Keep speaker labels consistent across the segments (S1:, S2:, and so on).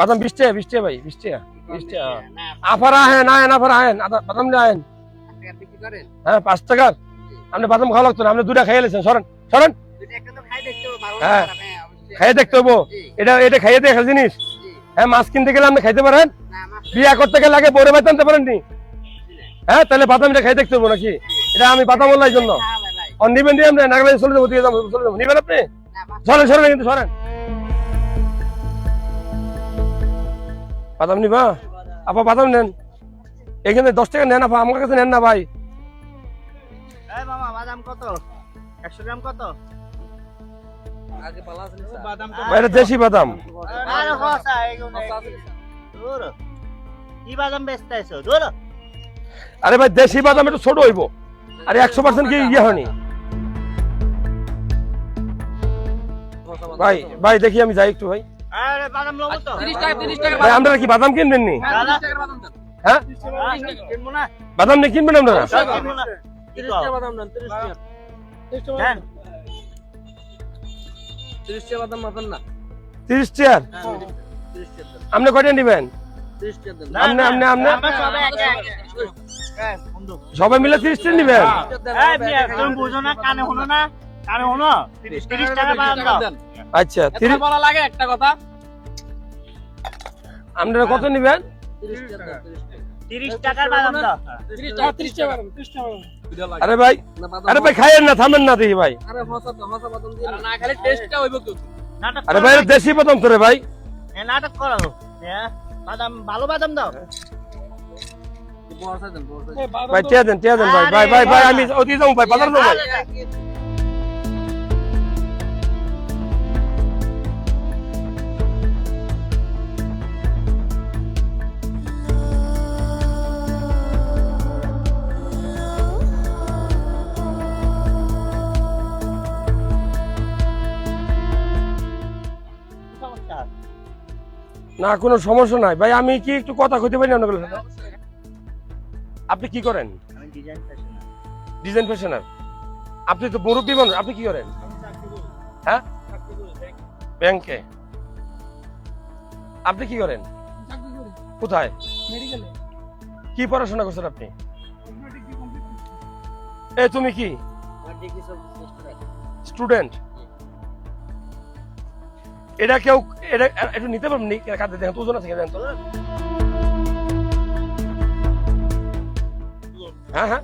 S1: বাদাম বিশ টাকা বিশ টাকা ভাই বিশ টাকা বিশ টাকা আফার আহেন আহেন আফার আহেন বাদাম নিয়ে আহেন। হ্যাঁ পাঁচ টাকার। আপনি বাদাম খাওয়া লাগতো না আপনি দুটা খাইয়ে লেছেন। সরেন সরেন। হ্যাঁ। খাইয়ে দেখতে হব। এটা এটা খাইয়ে দেখা জিনিস। হ্যাঁ মাছ কিনতে গেলে আপনি খাইতে পারেন। বিয়া করতে গেলে আগে বড় বেতন আনতে পারেননি। হ্যাঁ তাহলে বাদাম এটা খাইয়ে দেখতে হব নাকি? এটা আমি বাদাম বললাই জন্য। অন নিবেন দিয়ে আপনি নাগলে চলে যাব চলে যাব। নিবেন আপনি? সরেন সরেন কিন্তু সরেন। বাদাম নিবা? আপা বাদাম নেন। এখানে দশ টাকা নেন আপা আমার কাছে নেন না ভাই।
S2: বাদাম কত? একশো গ্রাম কত?
S1: ভাই, এটা দেশি বাদাম।
S2: আরে
S1: ভাই দেশি বাদাম একটু ছোট হইব। আরে একশো পার্সেন্ট কি ইয়ে হয়নি? ভাই ভাই দেখি আমি যাই একটু ভাই। ভাই আপনারা কি বাদাম কিনবেন নি হ্যাঁ বাদাম নিয়ে কিনবেন আপনারা
S2: কিনবো না কি কও? দেন।
S1: তিরিশ চেয়ার আপনি কয়টা নিবেন
S2: সবাই
S1: মিলে তিরিশ চেয়ার নিবেন
S2: এই, মিয়া, তুমি বুঝো না কানে শোনো না কানে শোনো তিরিশ টাকা
S1: আচ্ছা তিরিশ
S3: বলা লাগে একটা কথা
S1: আপনারা কত নিবেন?
S2: তিরিশ টাকার বাদাম দাও।
S3: তিরিশ টাকা তিরিশ টাকা।
S1: আরে ভাই আরে ভাই খাইয়েন না থামেন না দেখি ভাই।
S3: আরে
S1: ভাই দেশি বাদাম তো রে ভাই।
S2: নাটক করো। হ্যাঁ বাদাম ভালো বাদাম দাও।
S1: ভাই টিয়া দেন টিয়া দেন ভাই। ভাই ভাই ভাই আমি ওদিকে যাব ভাই বাজার যাব। ভাই না কোনো সমস্যা নাই। ভাই আমি কি একটু কথা কইতে পারি না আপনাদের সাথে? আপনি কি করেন?
S2: ডিজাইন ফ্যাশনার
S1: আপনি তো মুরব্বী মানুষ আপনি কি করেন? হ্যাঁ? ব্যাংকে। আপনি কি করেন? কোথায়? কি পড়াশোনা করছেন আপনি? এ তুমি কি? স্টুডেন্ট এটা কেউ এটা একটু নিতে পারবেন নি? কাঁদে দেখেন তো ওজন আছে দেখেন তো হ্যাঁ হ্যাঁ।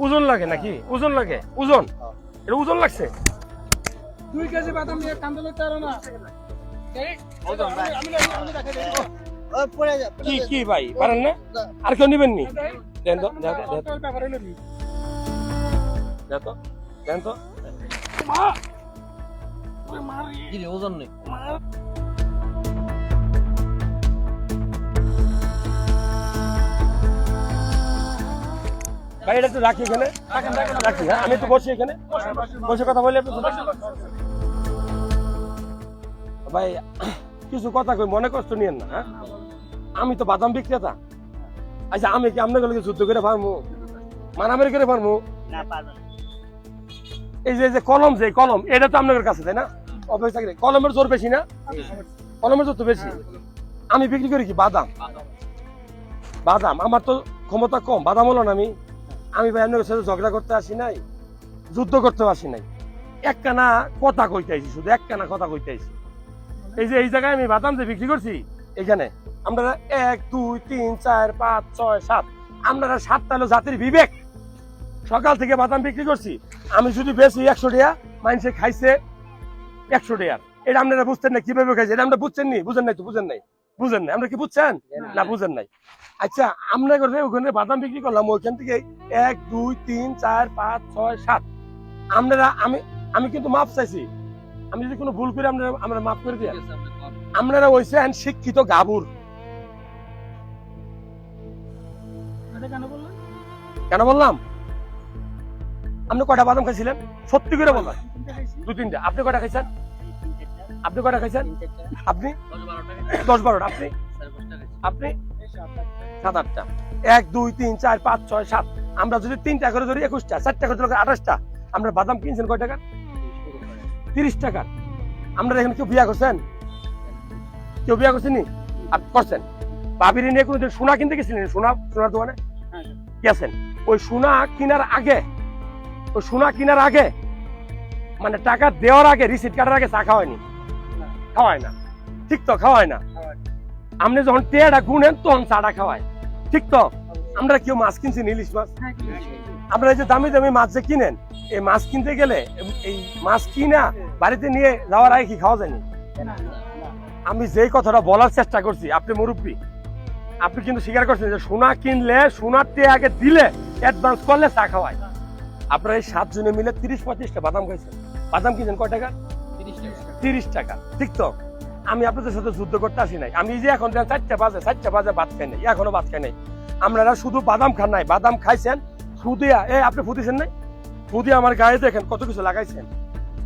S1: ওজন লাগে নাকি? ওজন লাগে? ওজন? এটা ওজন লাগছে?
S3: দুই কেজি বাদাম দিয়ে কান্দে লইতে পারো না।
S1: কি? কি ভাই? পারেন না? আর কেউ নিবেন নি? দেন তো। দেন তো, দেন তো,
S3: ব্যাপার হইল কি
S1: দেন তো দেন তো
S3: মা ওরে মারি।
S4: কি রে ওজন নেই।
S1: ভাই এটা একটু রাখি এখানে। রাখি হ্যাঁ আমি একটু বসি এখানে। বসে কথা বলি আপনি ভাই কিছু কথা কই মনে কষ্ট নিয়েন না হ্যাঁ? আমি তো বাদাম বিক্রেতা। আচ্ছা আমি কি আপনার গেলে যুদ্ধ করে পারব? মারামারি করে পারব?
S2: না পারবে না।
S1: এই যে এই যে কলম যে কলম এটা তো আপনাদের কাছে তাই না? কলমের জোর বেশি না? কলমের জোর তো বেশি। আমি বিক্রি করি কি? বাদাম। বাদাম। আমার তো ক্ষমতা কম। বাদাম হলো না আমি। আমি ভাই আপনাদের সাথে ঝগড়া করতে আসি নাই, যুদ্ধ করতে আসি নাই। একখানা কথা কইতে আইছি শুধু, একখানা কথা কইতে আইছি। এই যে এই জায়গায় আমি বাদাম যে বিক্রি করছি এখানে আমরা এক, দুই, তিন, চার, পাঁচ, ছয়, সাত, আপনারা সাতটা হলো জাতির বিবেক। সকাল থেকে বাদাম বিক্রি করছি। আমি যদি বেশি একশো টাকা, মানুষে খাইছে। একশো টাকার এটা আপনারা বুঝতেন না কীভাবে খাইছে? এটা আমরা বুঝছেন নি? বুঝেন নাই তো বুঝেন নাই। বুঝেন নাই। আমরা কি বুঝছেন? না বুঝেন নাই। আচ্ছা আমরা ওখানে বাদাম বিক্রি করলাম ওইখান থেকে এক দুই তিন চার পাঁচ ছয় সাত। আপনারা আমি আমি কিন্তু মাপ চাইছি। আমি যদি কোনো ভুল করি আপনারা আমরা মাফ করে দিয়ে আপনারা হইছেন শিক্ষিত গাবুর
S3: কেন
S1: বললাম? আপনি কটা বাদাম খাইছিলেন? সত্যি করে বললাম দু তিনটা। আপনি কটা খাইছেন? আপনি কয়টা খাইছেন? আপনি?
S4: দশ বারো
S1: বারোটা আপনি? আপনি?
S3: সাত আটটা।
S1: এক দুই তিন চার পাঁচ ছয় সাত। আমরা যদি তিনটা করে ধরি একুশটা। চারটা করে ধরি আঠাশটা। আমরা বাদাম কিনছেন কয় টাকা তিরিশ টাকা আমরা এখানে কেউ বিয়া করছেন? কেউ বিয়ে করছেন আপনি করছেন। ভাবির নিয়ে কোনোদিন সোনা কিনতে গেছিলেন? সোনা সোনার দোকানে?
S3: হ্যাঁ,
S1: গেছেন। ওই সোনা কেনার আগে ওই সোনা কেনার আগে মানে টাকা দেওয়ার আগে রিসিট কাটার আগে চা খাওয়ায়নি। খাওয়ায় না। ঠিক তো খাওয়ায় না। আপনি যখন টেয়াটা গুনেন তখন চাটা খাওয়ায়। ঠিক তো আমরা কেউ মাছ কিনছি ইলিশ মাছ?
S3: হ্যাঁ,
S1: আমরা এই যে দামি দামি মাছ যে কিনেন এই মাছ কিনতে গেলে এই মাছ কিনা বাড়িতে নিয়ে যাওয়ার আগে কি খাওয়া যায়নি আমি যেই কথাটা বলার চেষ্টা করছি আপনি মুরব্বী। আপনি কিন্তু স্বীকার করছেন যে সোনা কিনলে সোনার তে আগে দিলে অ্যাডভান্স করলে চা খাওয়ায়। আপনারা এই সাত জনে মিলে তিরিশ পঁচিশটা বাদাম খাইছেন। বাদাম কিনছেন কয় টাকা?
S4: তিরিশ টাকা।
S1: ঠিক তো আমি আপনাদের সাথে যুদ্ধ করতে আসি নাই। আমি যে এখন চারটা বাজে চারটা বাজে ভাত খাই নাই এখনও ভাত খাই নাই। আপনারা শুধু বাদাম খান নাই বাদাম খাইছেন ফুদিয়া এ আপনি ফুদিছেন নাই? ফুদিয়া আমার গায়ে দেখেন কত কিছু লাগাইছেন।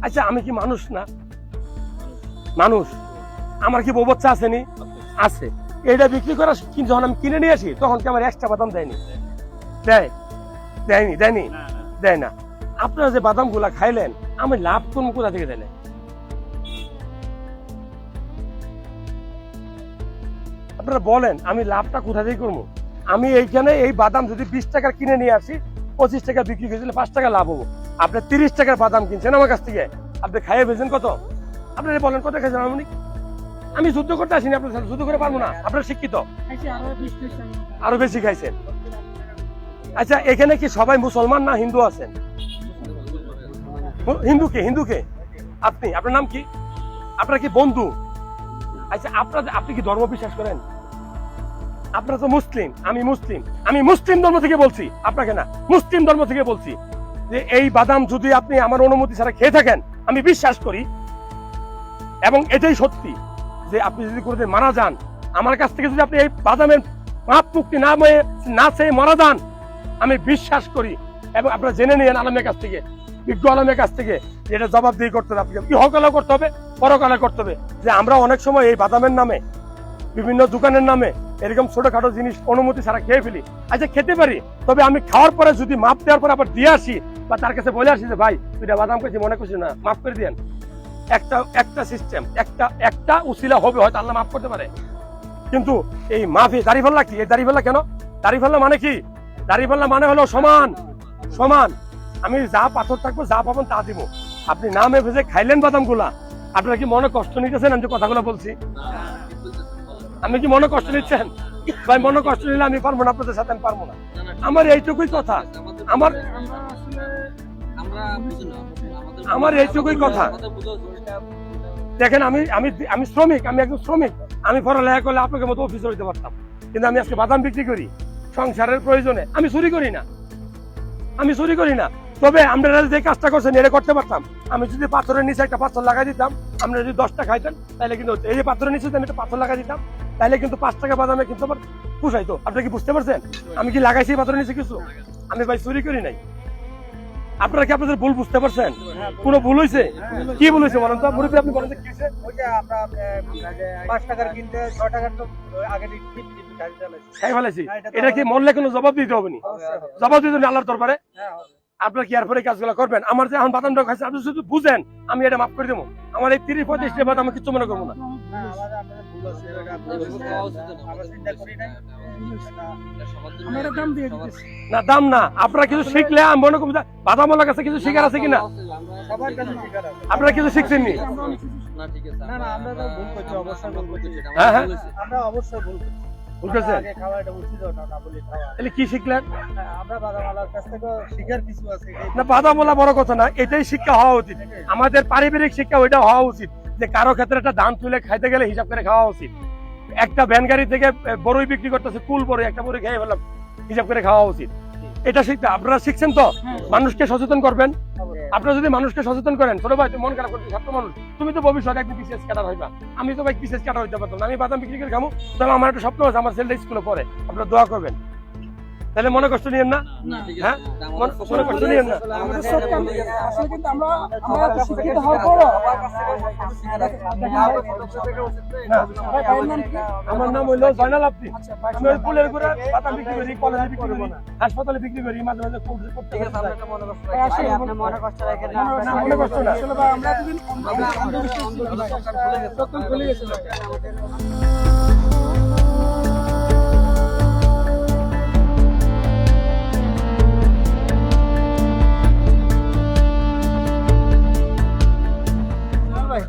S1: আচ্ছা আমি কি মানুষ না? মানুষ। আমার কি বউ বাচ্চা আসেনি আছে। এটা বিক্রি করা যখন আমি কিনে নিয়ে আসি তখন কি আমার এক্সট্রা বাদাম দেয়নি? দেয়। দেয়নি দেয়নি। দেয় না। আপনারা যে বাদামগুলা খাইলেন আমি লাভ কোন কোথা থেকে দিলেন? আপনারা বলেন আমি লাভটা কোথা থেকে করব? আমি এইখানে এই বাদাম যদি বিশ টাকার কিনে নিয়ে আসি পঁচিশ টাকা বিক্রি করেছিলে পাঁচ টাকা লাভ হব। আপনি তিরিশ টাকার বাদাম কিনছেন আমার কাছ থেকে আপনি খাইয়ে বেছেন কত? আপনারা বলেন কত খাইছেন আমি আমি যুদ্ধ করতে আসিনি আপনার সাথে যুদ্ধ করে পারব না। আপনার শিক্ষিত।
S3: টাকা
S1: আরও বেশি খাইছেন। আচ্ছা এখানে কি সবাই মুসলমান না হিন্দু আছেন? হিন্দু কে হিন্দু কে? আপনি আপনার নাম কি? আপনার কি বন্ধু? আচ্ছা আপনার আপনি কি ধর্ম বিশ্বাস করেন? আপনারা তো মুসলিম, আমি মুসলিম। আমি মুসলিম ধর্ম থেকে বলছি, আপনাকে না, মুসলিম ধর্ম থেকে বলছি যে এই বাদাম যদি আপনি আমার অনুমতি ছাড়া খেয়ে থাকেন, আমি বিশ্বাস করি। এবং এটাই সত্যি যে আপনি যদি কোনোদিন মারা যান, আমার কাছ থেকে যদি আপনি এই বাদামের মাপ মুক্তি না মেয়ে না চেয়ে মারা যান, আমি বিশ্বাস করি। এবং আপনারা জেনে নিন আলমের কাছ থেকে, বিজ্ঞ আলমের কাছ থেকে, যে এটা জবাবদিহি করতে হবে, আপনাকে ইহকালে করতে হবে পরকালে করতে হবে। যে আমরা অনেক সময় এই বাদামের নামে বিভিন্ন দোকানের নামে এরকম ছোটখাটো জিনিস, অনুমতি ছাড়া খেয়ে ফেলি। আচ্ছা খেতে পারি, তবে আমি খাওয়ার পরে যদি মাপ দেওয়ার পরে আবার দিয়ে আসি বা তার কাছে বলে আসি যে, ভাই, তুই বাদাম খেয়েছি মনে করছিস না, মাফ করে দিয়েন। একটা একটা সিস্টেম একটা একটা উসিলা হবে, হয়তো আল্লাহ মাফ করতে পারে। কিন্তু এই মাফি দাড়িপাল্লা কি? এই দাড়িপাল্লা কেন? দাড়িপাল্লা মানে কি? দাড়িপাল্লা মানে হলো সমান সমান। আমি যা পাথর থাকব, যা পাবেন তা দিব। আপনি নামে ভেজে খাইলেন বাদামগুলা আপনারা কি মনে কষ্ট নিতেছেন? আমি যে কথাগুলো বলছি। আমি কি মনে কষ্ট নিচ্ছেন? ভাই, মনে কষ্ট নিলে আমি পারব না, আপনাদের সাথে আমি পারব না। আমার এইটুকুই কথা। আমার
S3: আমরা
S1: এইটুকুই কথা। দেখেন, আমি আমি আমি শ্রমিক, আমি একজন শ্রমিক। আমি পড়ালেখা করলে আপনাকে মতো অফিসে হইতে পারতাম। কিন্তু আমি আজকে বাদাম বিক্রি করি। সংসারের প্রয়োজনে। আমি চুরি করি না। আমি চুরি করি না। তবে আমরা যে কাজটা করছেন, এটা করতে পারতাম। আমি যদি পাথরের নিচে একটা পাথর লাগাই দিতাম আমরা যদি দশটা খাইতেন, তাহলে কিন্তু এই যে পাথরের নিচে আমি একটা পাথর লাগাই দিতাম তাহলে কিন্তু পাঁচ টাকা বাদামে কিন্তু আমার পুষাইতো আপনি কি বুঝতে পারছেন? আমি কি লাগাইছি পাথরের নিচে কিছু? আমি ভাই চুরি করি নাই। আপনারা কি আপনাদের ভুল বুঝতে পারছেন? কোনো ভুল হয়েছে কি ভুল হয়েছে বলেন তো? মুরব্বী আপনি বলেন কি হয়েছে
S2: পাঁচ টাকার কিনতে ছ টাকার তো আগে।
S1: খাই ফেলাইছি।
S2: এটা
S1: কি মরলে কোনো জবাব দিতে হবে না? জবাব দিতে আল্লাহর দরবারে?
S2: হ্যাঁ।
S1: আপনার কি এরপরে এই কাজগুলো করবেন? আমার যে এখন বাদামটা খাইছে আপনি শুধু বুঝেন আমি এটা মাফ করে দেবো। আমার এই তিরিশ পঁয়ত্রিশ টাকা আমি কিছু মনে করব না।
S3: দাম
S1: না আপনারা কিছু শিখলে আমি মনে করব বাদামওয়ালার কাছে আছে কিনা। আপনারা কিছু শিখছেন নি হ্যাঁ, হ্যাঁ। বুঝতেছেন। তাহলে কি শিখলেন?
S2: হ্যাঁ,
S1: না বাদামওয়ালা বড় কথা না এটাই শিক্ষা হওয়া উচিত। আমাদের পারিবারিক শিক্ষা ওইটা হওয়া উচিত যে কারও ক্ষেত্রে একটা ধান তুলে খাইতে গেলে হিসাব করে খাওয়া উচিত। একটা ভ্যান গাড়ি থেকে বড়ই বিক্রি করতেছে কুল বড়ই একটা বড়ই খেয়ে ফেলাম হিসাব করে খাওয়া উচিত। এটা শিখতে আপনারা শিখছেন তো? মানুষকে সচেতন করবেন। আপনারা যদি মানুষকে সচেতন করেন, ছোট ভাই মন খারাপ করতে ছাত্র মানুষ, তুমি তো ভবিষ্যৎ একদিন বিশেষ কাটার হইবা। আমি তো ভাই বিশেষ কাটার হইতে পারতাম আমি বাদাম বিক্রি করে খামো। তবে আমার একটা স্বপ্ন আছে, আমার ছেলেটা স্কুলে পড়ে। আপনারা দোয়া করবেন।
S4: তাহলে মনে কষ্ট নিয়েন না হ্যাঁ মনে কষ্ট নিয়েন না
S3: আমার নাম
S4: হইল জয়নাল
S3: আপনি
S4: আমি ওই ফুলের ঘুরে পাতা বিক্রি করি কলেজে বিক্রি করি হাসপাতালে বিক্রি করি মাঝে মাঝে
S3: মনে
S4: কষ্ট না
S3: আমরা